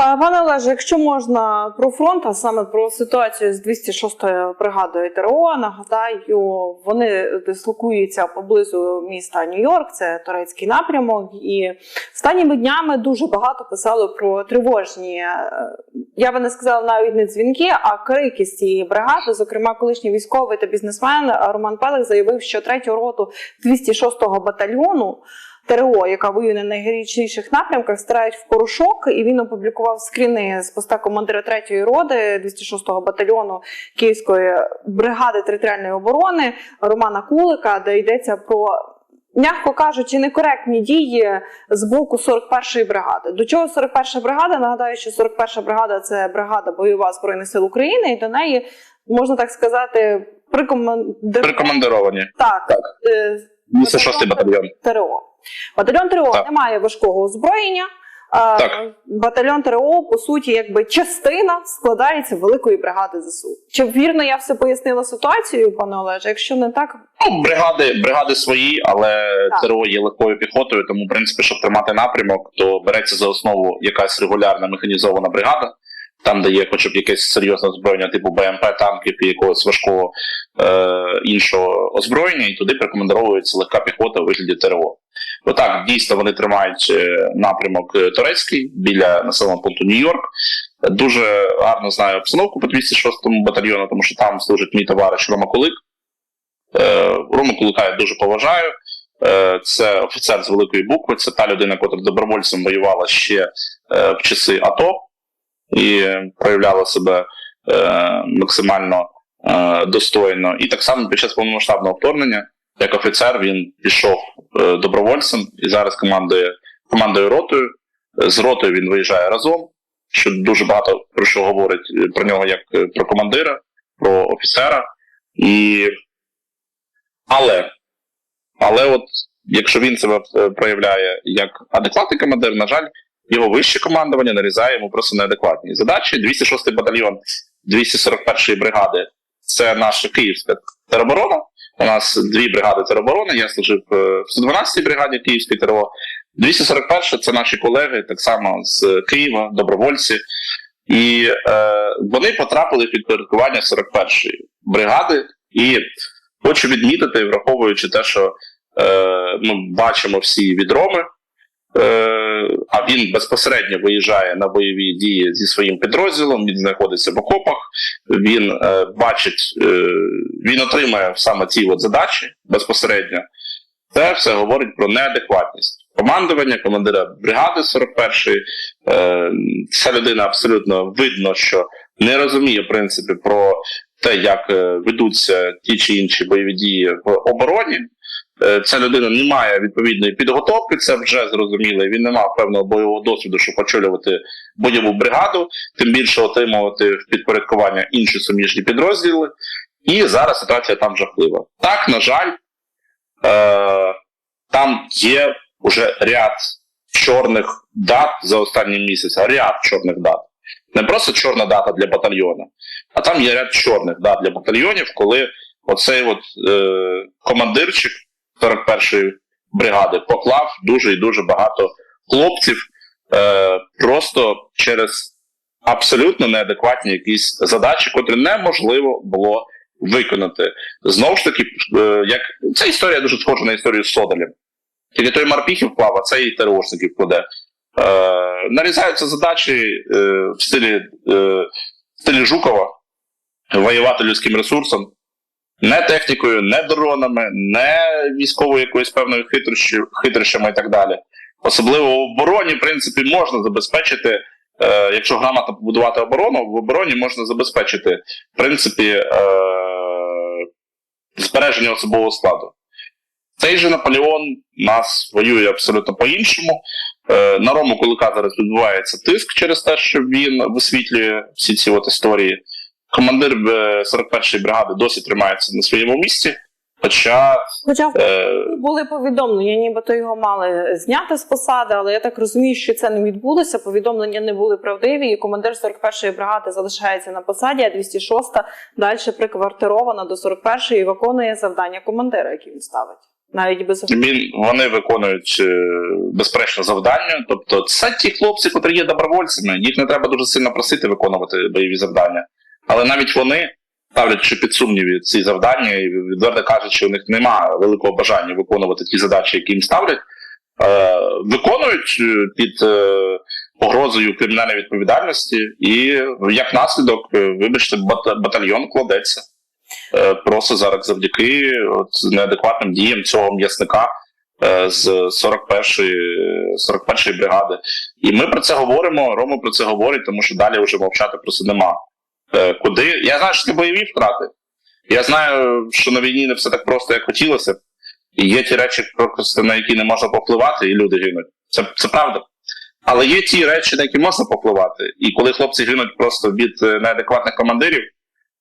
Пане Олеже, якщо можна про фронт, а саме про ситуацію з 206-ю бригадою ТРО, нагадаю, вони дислокуються поблизу міста Нью-Йорк, це турецький напрямок. І останніми днями дуже багато писали про тривожні, е, я би не сказала навіть не дзвінки, а крики з цієї бригади. Зокрема, колишній військовий та бізнесмен Роман Пелих заявив, що третю роту 206-го батальйону. ТРО, яка воює на найгарячіших напрямках, стирають в порошок, і він опублікував скріни з поста командира 3-ї роди 206-го батальйону Київської бригади територіальної оборони Романа Кулика, де йдеться про. М'яко кажучи, некоректні дії з боку 41-ї бригади. До чого 41-ша бригада? Нагадаю, що 41-ша бригада це бригада бойова збройних сил України, і до неї можна так сказати, прикомандир... Прикомандировані. Так, Так. е, 206 батальйон. ТРО. Батальйон ТРО Так. не має важкого озброєння. Так. Батальйон ТРО, по суті, якби частина складається великої бригади ЗСУ. Чи вірно я все пояснила ситуацію, пане Олеже? Якщо не так, Ну, бригади, бригади свої, але Так. ТРО є легкою піхотою, тому, в принципі, щоб тримати напрямок, то береться за основу якась регулярна механізована бригада, там, де є хоча б якесь серйозне озброєння, типу БМП, танків і якогось важкого е, іншого озброєння, і туди прикомандировується легка піхота у вигляді ТРО. Отак, дійсно, вони тримають е, напрямок е, турецький біля населеного пункту Нью-Йорк. Дуже гарно знаю обстановку по 206-му батальйону, тому що там служить мій товариш Рома Кулик. Е, Рому Кулика я дуже поважаю. Це офіцер з великої букви, це та людина, яка добровольцем воювала ще в часи АТО і проявляла себе е, максимально е, достойно. І так само під час повномасштабного вторгнення, як офіцер, він пішов е, добровольцем і зараз командує командою ротою. З ротою він виїжджає разом, що дуже багато про що говорить е, про нього як е, про командира, про офіцера. І... Але, але от якщо він себе е, проявляє як адекватний командир, на жаль, його вище командування нарізає йому просто неадекватні задачі. 206 батальйон 241-ї бригади це наша київська тероборона. У нас дві бригади тероборони. Я служив е, в 112-й бригаді Київської ТРО. 241 це наші колеги, так само з Києва, добровольці. І е, вони потрапили в підпорядкування 41-ї бригади. І хочу відмітити, враховуючи те, що е, ми бачимо всі відроми, а він безпосередньо виїжджає на бойові дії зі своїм підрозділом, він знаходиться в окопах, він е, бачить, е, він отримує саме ці от задачі безпосередньо. Це все говорить про неадекватність командування, командира бригади 41-ї. Е, ця людина абсолютно видно, що не розуміє в принципі про те, як е, ведуться ті чи інші бойові дії в обороні. Е, Ця людина не має відповідної підготовки, це вже зрозуміло. Він не мав певного бойового досвіду, щоб очолювати бойову бригаду, тим більше отримувати в підпорядкування інші суміжні підрозділи. І зараз ситуація там жахлива. Так, на жаль, е, там є вже ряд чорних дат за останній місяць, а ряд чорних дат. Не просто чорна дата для батальйону, а там є ряд чорних дат для батальйонів, коли оцей от е, командирчик 41-ї бригади поклав дуже і дуже багато хлопців е, просто через абсолютно неадекватні якісь задачі, котрі неможливо було виконати. Знову ж таки, е, як ця історія дуже схожа на історію з Содалем. Тільки той Марпіхів вклав, а цей ТРОшників кладе. Е, нарізаються задачі е, в стилі, е, в стилі Жукова воювати людським ресурсом, не технікою, не дронами, не військовою якоюсь певною хитрощами і так далі. Особливо в обороні, в принципі, можна забезпечити, е, якщо грамотно побудувати оборону, в обороні можна забезпечити, в принципі, е, збереження особового складу. Цей же Наполеон нас воює абсолютно по-іншому. Е, На Рому Кулика зараз відбувається тиск через те, що він висвітлює всі ці от історії. Командир е, 41-ї бригади досі тримається на своєму місці, хоча хоча е, були повідомлення, нібито його мали зняти з посади, але я так розумію, що це не відбулося. Повідомлення не були правдиві, і командир 41-ї бригади залишається на посаді, а 206-та далі приквартирована до 41-ї і виконує завдання командира, які він ставить. навіть без Він, вони виконують е, безперечно завдання. Тобто, це ті хлопці, котрі є добровольцями. Їх не треба дуже сильно просити виконувати бойові завдання. Але навіть вони, ставлячи під сумніві ці завдання, і відверто кажучи, у них немає великого бажання виконувати ті задачі, які їм ставлять, е, виконують е, під е, погрозою кримінальної відповідальності, і як наслідок, вибачте, батальйон кладеться. Просто зараз завдяки от, неадекватним діям цього м'ясника з 41-ї 41-ї бригади. І ми про це говоримо. Рома про це говорить, тому що далі вже мовчати просто нема. Е, Куди? Я знаю, що це бойові втрати. Я знаю, що на війні не все так просто, як хотілося. І є ті речі, на які не можна попливати, і люди гинуть. Це, це правда. Але є ті речі, на які можна попливати. І коли хлопці гинуть просто від е, неадекватних командирів,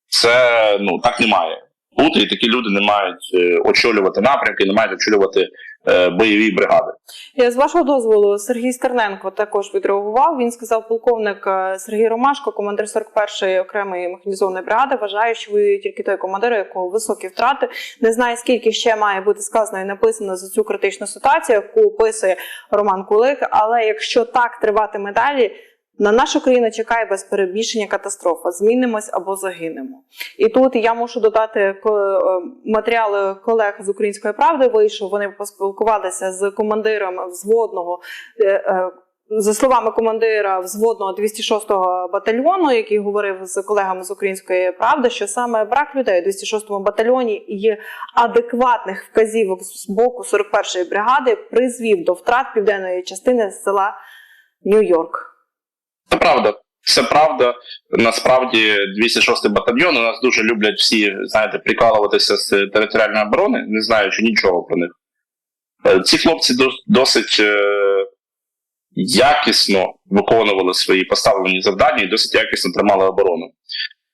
це ну так не має бути, і такі люди не мають е, очолювати напрямки, не мають очолювати е, бойові бригади. Я з вашого дозволу Сергій Стерненко також відреагував. Він сказав, полковник е, Сергій Ромашко, командир 41-ї окремої механізованої бригади, вважає, що ви тільки той командир, якого високі втрати. Не знає, скільки ще має бути сказано і написано за цю критичну ситуацію, яку описує Роман Кулик. Але якщо так триватиме далі. На нашу країну чекає без перебільшення катастрофа. Змінимось або загинемо. І тут я мушу додати е, матеріали колег з української правди. Вийшов. Вони поспілкувалися з командиром взводного. е, е, За словами командира взводного 206-го батальйону, який говорив з колегами з української правди, що саме брак людей у 206-му батальйоні і адекватних вказівок з боку 41-ї бригади призвів до втрат південної частини села Нью-Йорк. Правда. Це правда. Насправді 206 батальйон у нас дуже люблять всі, знаєте, прикалуватися з територіальної оборони, не знаючи нічого про них. Е, Ці хлопці досить е, якісно виконували свої поставлені завдання і досить якісно тримали оборону.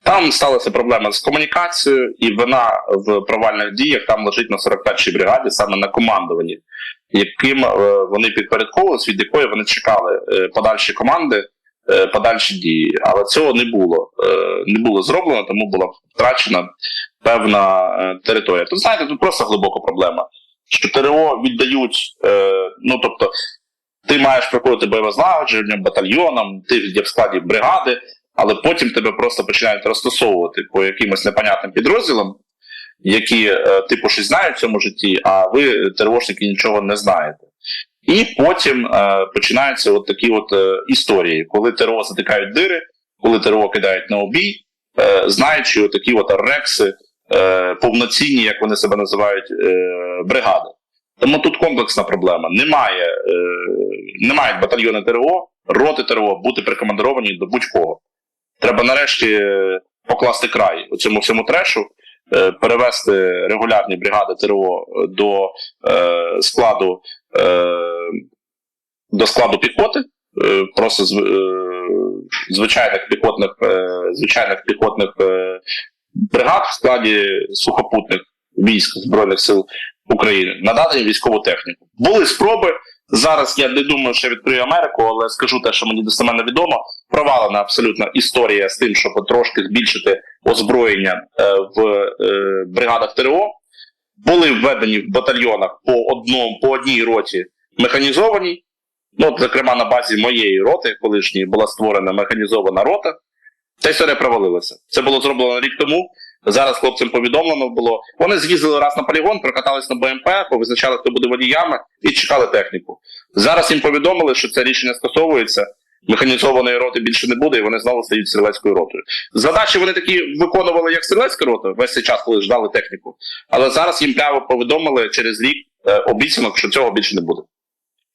Там сталася проблема з комунікацією, і вина в провальних діях там лежить на 41-й бригаді, саме на командуванні, яким е, вони підпорядковувалися, від якої вони чекали подальші команди, подальші дії. Але цього не було. Е, Не було зроблено, тому була втрачена певна е, територія. Тут знаєте, тут просто глибока проблема. Що ТРО віддають, е, ну тобто, ти маєш проходити бойове злагодження батальйоном, ти є в складі бригади, але потім тебе просто починають розтасовувати по якимось непонятним підрозділам, які, е, типу, щось знають в цьому житті, а ви, ТРОшники, нічого не знаєте. І потім е, починаються от такі от е, історії, коли ТРО затикають дири, коли ТРО кидають на обій, е, знаючи такі от рекси, е, повноцінні, як вони себе називають, е, бригади. Тому тут комплексна проблема. Немає, е, не батальйони ТРО, роти ТРО бути прикомандировані до будь-кого. Треба нарешті е, покласти край у цьому всьому трешу, е, перевести регулярні бригади ТРО до е, складу до складу піхоти, е, просто е, звичайних піхотних, е, звичайних піхотних е, бригад в складі сухопутних військ Збройних сил України, надати військову техніку. Були спроби. Зараз я не думаю, що відкрию Америку, але скажу те, що мені достеменно відомо. Провалена абсолютно історія з тим, щоб трошки збільшити озброєння е, в е, бригадах ТРО. Були введені в батальйонах по одному, по одній роті механізованій. Ну, от, зокрема, на базі моєї роти, колишньої, була створена механізована рота. Ця історія провалилася. Це було зроблено рік тому. Зараз хлопцям повідомлено було. Вони з'їздили раз на полігон, прокатались на БМП, повизначали, хто буде водіями, і чекали техніку. Зараз їм повідомили, що це рішення скасовується. Механізованої роти більше не буде, і вони знову стають стрілецькою ротою. Задачі вони такі виконували як стрілецька рота весь цей час, коли ждали техніку. Але зараз їм прямо повідомили через рік е, обіцянок, що цього більше не буде.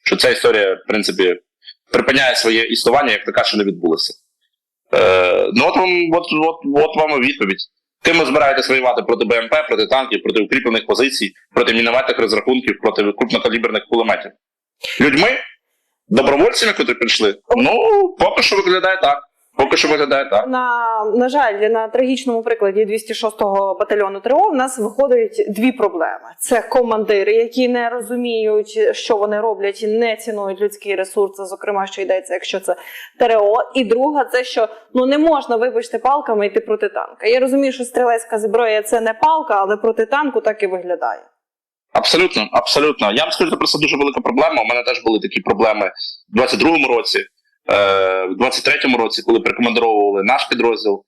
Що ця історія, в принципі, припиняє своє існування, як така, що не відбулося. Е, ну, от вам, от, от, от вам відповідь. Ким ви збираєтесь воювати проти БМП, проти танків, проти укріплених позицій, проти мінометних розрахунків, проти крупнокаліберних кулеметів? Людьми? Добровольцями, котрі прийшли? Ну, поки що виглядає так. Поки що виглядає так. На, на жаль, на трагічному прикладі 206-го батальйону ТРО в нас виходять дві проблеми: це командири, які не розуміють, що вони роблять, і не цінують людський ресурс, зокрема, що йдеться, якщо це ТРО. І друга, це що ну не можна, вибачте, палками йти проти танка. Я розумію, що стрілецька зброя це не палка, але проти танку так і виглядає. Абсолютно, абсолютно. Я вам скажу, це просто дуже велика проблема. У мене теж були такі проблеми в 22-му році, е, в 23-му році, коли прикомандировували наш підрозділ.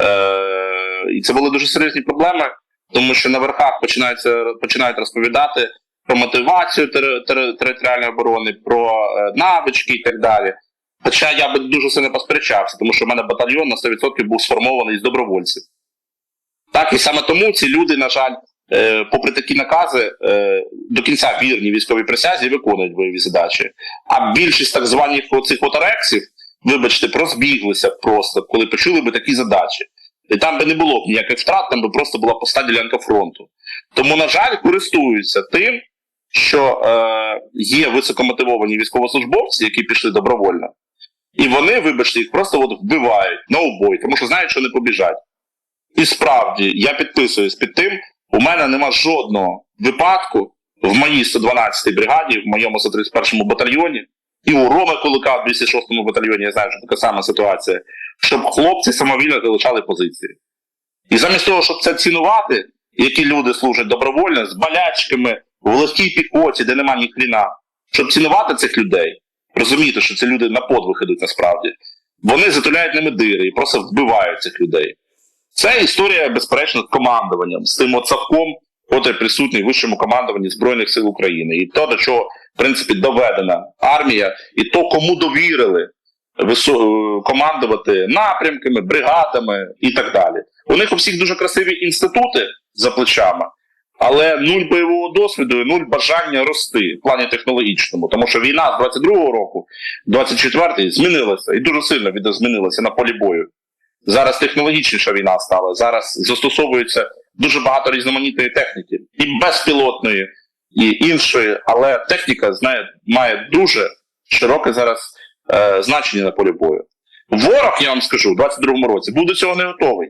Е, і це були дуже серйозні проблеми, тому що на верхах починаються, починають розповідати про мотивацію тери- тери- територіальної оборони, про е, навички і так далі. Хоча я би дуже сильно посперечався, тому що в мене батальйон на 100% був сформований з добровольців. Так, і саме тому ці люди, на жаль, попри такі накази, е, до кінця вірні військовій присязі виконують бойові задачі. А більшість так званих оцих от арексів, вибачте, розбіглися просто, коли почули би такі задачі. І там би не було б ніяких втрат, там би просто була пуста ділянка фронту. Тому, на жаль, користуються тим, що е, є високомотивовані військовослужбовці, які пішли добровольно, і вони, вибачте, їх просто от вбивають на убой, тому що знають, що не побіжать. І справді, я підписуюсь під тим, у мене нема жодного випадку в моїй 112-й бригаді, в моєму 131-му батальйоні, і у Роми Кулика в 206-му батальйоні, я знаю, що така сама ситуація, щоб хлопці самовільно залишали позиції. І замість того, щоб це цінувати, які люди служать добровольно, з болячками, в легкій піхоті, де нема ні хріна, щоб цінувати цих людей, розуміти, що це люди на подвиг ідуть насправді, вони затуляють ними дири і просто вбивають цих людей. Це історія, безперечно, з командуванням, з тим от котрий присутній в вищому командуванні Збройних сил України. І то, до чого, в принципі, доведена армія, і то, кому довірили е, командувати напрямками, бригадами і так далі. У них у всіх дуже красиві інститути за плечами, але нуль бойового досвіду і нуль бажання рости в плані технологічному. Тому що війна з 22-го року, 24-й змінилася і дуже сильно змінилася на полі бою. Зараз технологічніша війна стала. Зараз застосовується дуже багато різноманітної техніки, і безпілотної, і іншої, але техніка знає, має дуже широке зараз е, значення на полі бою. Ворог, я вам скажу, в 22-му році був до цього не готовий.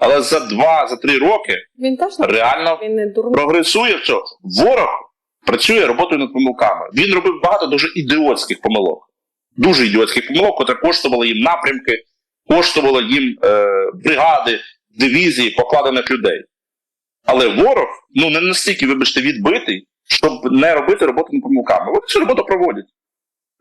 Але за два, за три роки Він теж не, реально він не прогресує в цьому. Ворог працює роботою над помилками. Він робив багато дуже ідіотських помилок. Дуже ідіотських помилок, які коштували їм напрямки, коштували їм е, бригади, дивізії покладених людей. Але ворог ну не настільки, вибачте, відбитий, щоб не робити роботу помилками. Вони цю роботу проводять.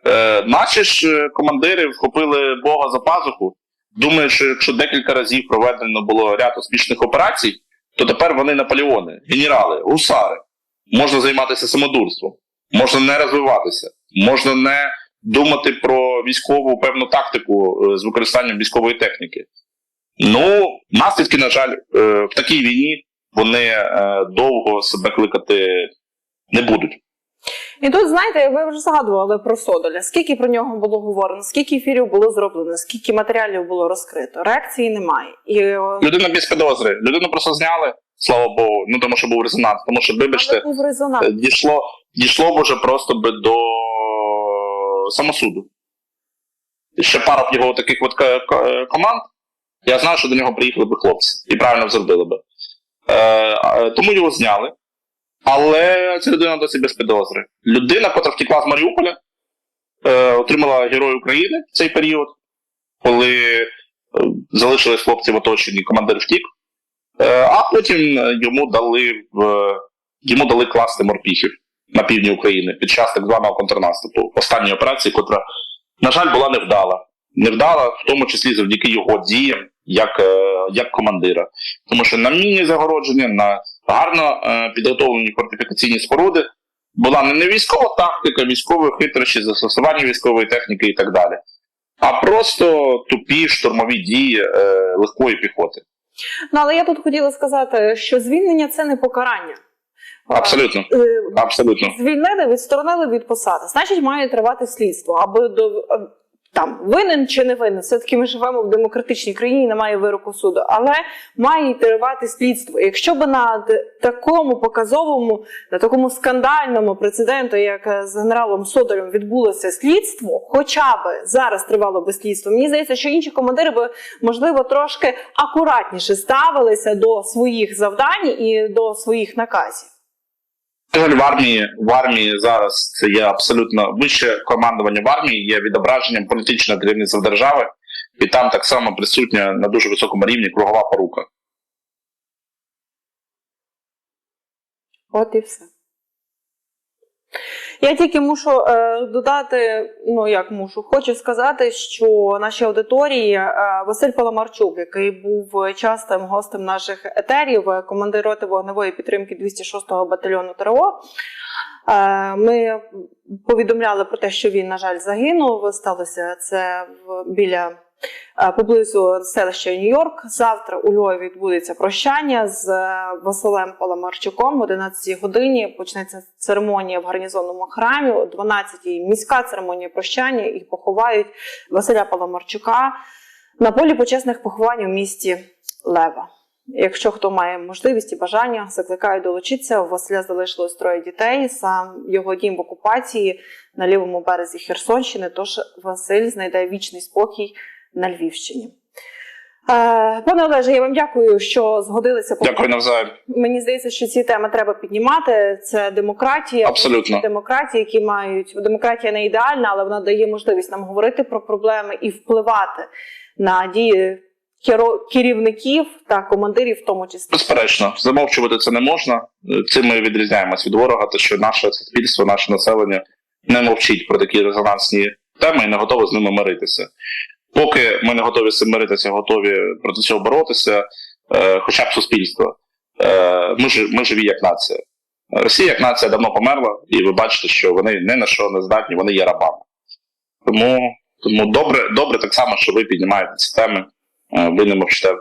Е, наші ж е, командири вхопили Бога за пазуху. Думаю, що якщо декілька разів проведено було ряд успішних операцій, то тепер вони Наполеони, генерали, гусари. Можна займатися самодурством, можна не розвиватися, можна не думати про військову певну тактику е, з використанням військової техніки. Ну, наслідки, на жаль, е, в такій війні вони е, довго себе кликати не будуть. І тут, знаєте, ви вже згадували про Содоля. Скільки про нього було говорено, скільки ефірів було зроблено, скільки матеріалів було розкрито. Реакції немає. І Людина без підозри. Людину просто зняли, слава Богу, ну тому що був резонанс. Тому що, вибачте, дійшло, дійшло б уже просто би до самосуду. Ще пара б його таких от ко- ко- команд. Я знаю, що до нього приїхали б хлопці і правильно зробили би. Е, тому його зняли. Але ця людина досі без підозри. Людина, яка втекла з Маріуполя, е, отримала Герой України в цей період, коли е, залишились хлопці в оточенні, командир втік. Е, а потім йому дали в йому дали класти морпіхів на півдні України під час так званого контрнаступу, останньої операції, котра, на жаль, була невдала. Невдала, в тому числі завдяки його діям як, е, як командира. Тому що на мінні загородження, на гарно е, підготовлені фортифікаційні споруди була не, військова тактика, військові хитрощі, застосування військової техніки і так далі, а просто тупі штурмові дії е, легкої піхоти. Ну але я тут хотіла сказати, що звільнення це не покарання. Абсолютно. Е, Абсолютно. Звільнили, відсторонили від посади. Значить, має тривати слідство. Аби до е, там винен чи не винен. Все таки ми живемо в демократичній країні, немає вироку суду, але має тривати слідство. Якщо б на такому показовому, на такому скандальному прецеденту, як е, з генералом Содорем, відбулося слідство, хоча б зараз тривало би слідство, мені здається, що інші командири би можливо трошки акуратніше ставилися до своїх завдань і до своїх наказів. На в армії в армії зараз це є абсолютно вище командування в армії є відображенням політичного керівництва держави, і там так само присутня на дуже високому рівні кругова порука. От і все. Я тільки мушу е, додати, ну як мушу, хочу сказати, що нашій аудиторії е, Василь Паламарчук, який був частим гостем наших етерів, е, командир роти вогневої підтримки 206-го батальйону ТРО. Е, ми повідомляли про те, що він, на жаль, загинув. Сталося це в, біля поблизу селища Нью-Йорк. Завтра у Львові відбудеться прощання з е, Василем Паламарчуком. О 11 годині почнеться церемонія в гарнізонному храмі. О 12-й міська церемонія прощання і поховають Василя Паламарчука на полі почесних поховань у місті Лева. Якщо хто має можливість і бажання, закликаю долучитися. У Василя залишилось троє дітей. Сам його дім в окупації на лівому березі Херсонщини. Тож Василь знайде вічний спокій на Львівщині. Е, Пане Олеже, я вам дякую, що згодилися. Дякую навзаєм. Мені здається, що ці теми треба піднімати. Це демократія, Абсолютно. демократії, які мають демократія не ідеальна, але вона дає можливість нам говорити про проблеми і впливати на дії керівників та командирів, в тому числі. Безперечно, замовчувати це не можна. Цим ми відрізняємось від ворога, те, що наше суспільство, наше населення не мовчить про такі резонансні теми і не готове з ними миритися. Поки ми не готові миритися, готові проти цього боротися, е, хоча б суспільство. Е, ми, ж, ми живі як нація. Росія як нація давно померла, і ви бачите, що вони ні на що не здатні, вони є рабами. Тому, тому добре, добре так само, що ви піднімаєте ці теми, е, ви не мовчите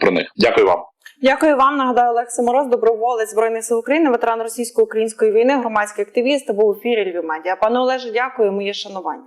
про них. Дякую вам. Дякую вам. Нагадаю, Олег Мороз, доброволець збройних сил України, ветеран російсько-української війни, громадський активіст. Був у ефірі Львів Медіа. Пане Олеже, дякую. Моє шанування.